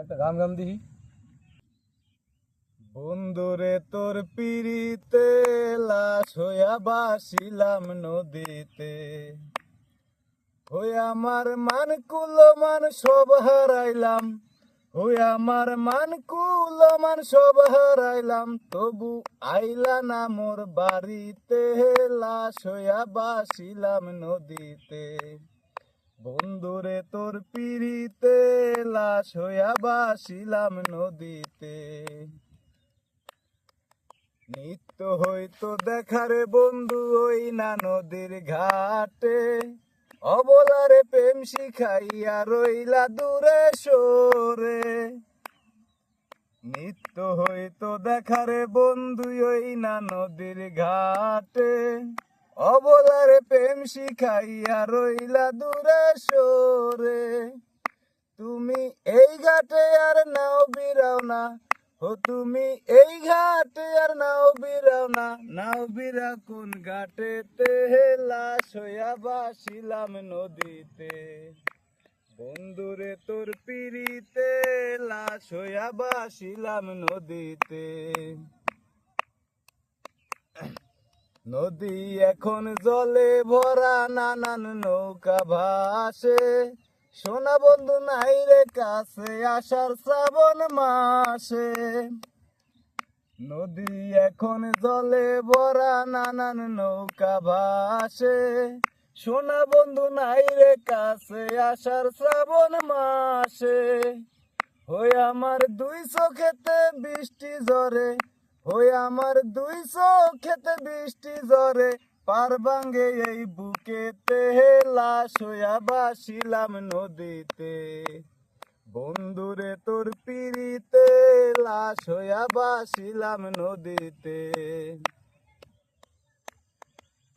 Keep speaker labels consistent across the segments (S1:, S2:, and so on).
S1: একটা গান গান দিহি বন্ধুরে, তোর পিড়িতে লাশ হইয়া বাসিলাম নদীতে। হই আমার মান কুলো মান সব হারাইলাম। হই আমার মান কুলো মান সব হারাইলাম। তবু আইলা না মোর বাড়িতে, লাশ হইয়া বাসিলাম নদীতে। বন্ধুরে তোর পিড়িতে লাশ হইয়া বাসিলাম নদীতে। নিত্য হইতো দেখারে বন্ধু ওই না নদীর ঘাটে। অবলারে প্রেম শিখাইয়া রইলা দূরে সরে। নিত্য হইতো দেখারে বন্ধু ওই না নদীর ঘাটে। অবলারে প্রেম শিখাইয়া রইলা দূরে সরে। তুমি এই ঘাটে আর নাও বিরাও না ও তুমি এই ঘাটে আর নাও বিরাও না নাও বিরা কোন ঘাটেতে লাশ হইয়া বাসিলাম নদীতে। বন্ধুরে তোর পিড়িতে, লাশ হইয়া বাসিলাম নদীতে। নদী এখন জলে ভরা নানান নৌকা ভাসে। সোনা বন্ধু নাই রে কাছে আসার শ্রাবণ মাসে। নদী এখন জলে ভরা নানান নৌকা ভাসে। সোনা বন্ধু নাই রে কাছে আসার শ্রাবণ মাসে। হই আমার দুই চোখেতে বৃষ্টি ঝরে হই আমার দুই চোখেতে বৃষ্টি জরে পার ভাঙ্গে এই বুকেতে লাশ হইয়া বাসিলাম নদীতে। বন্ধুরে, তোর পিড়িতে লাশ হইয়া বাসিলাম নদীতে।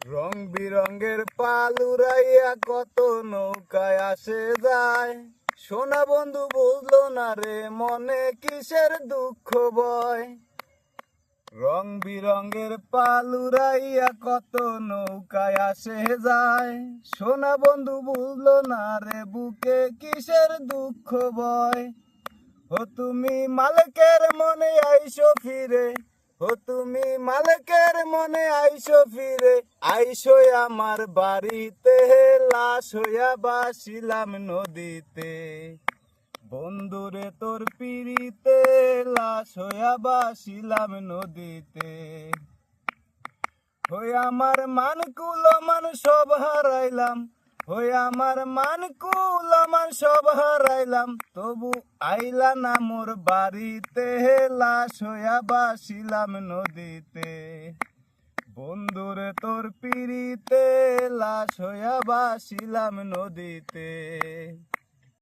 S1: রং বিরঙ্গের পালুরাইয়া কত নৌকায় আসে যায়। সোনা বন্ধু বুঝলো না রে, মনে কিসের দুঃখ বয়? রং বিরঙ্গের পালুরাইয়া কত নৌকায় আসে যায়। সোনা বন্ধু বুঝলো না রে বুকে কিসের দুঃখ বয়। ও তুমি মালকের মনে আইসো ফিরে ও তুমি মালকের মনে আইসো ফিরে। আইসো আমার বাড়িতে, লাশ হইয়া বাসিলাম নদীতে। বন্ধুরে, তোর পিড়িতে লাশ হইয়া বাসিলাম নদীতে। হই আমার মান কুলো মান সব হারাইলাম হই আমার মান কুলো মান সব হারাইলাম, তবু আইলা না মোর বাড়িতে লাশ হইয়া বাসিলাম নদীতে। বন্ধুরে, তোর পিড়িতে লাশ হইয়া বাসিলাম নদীতে।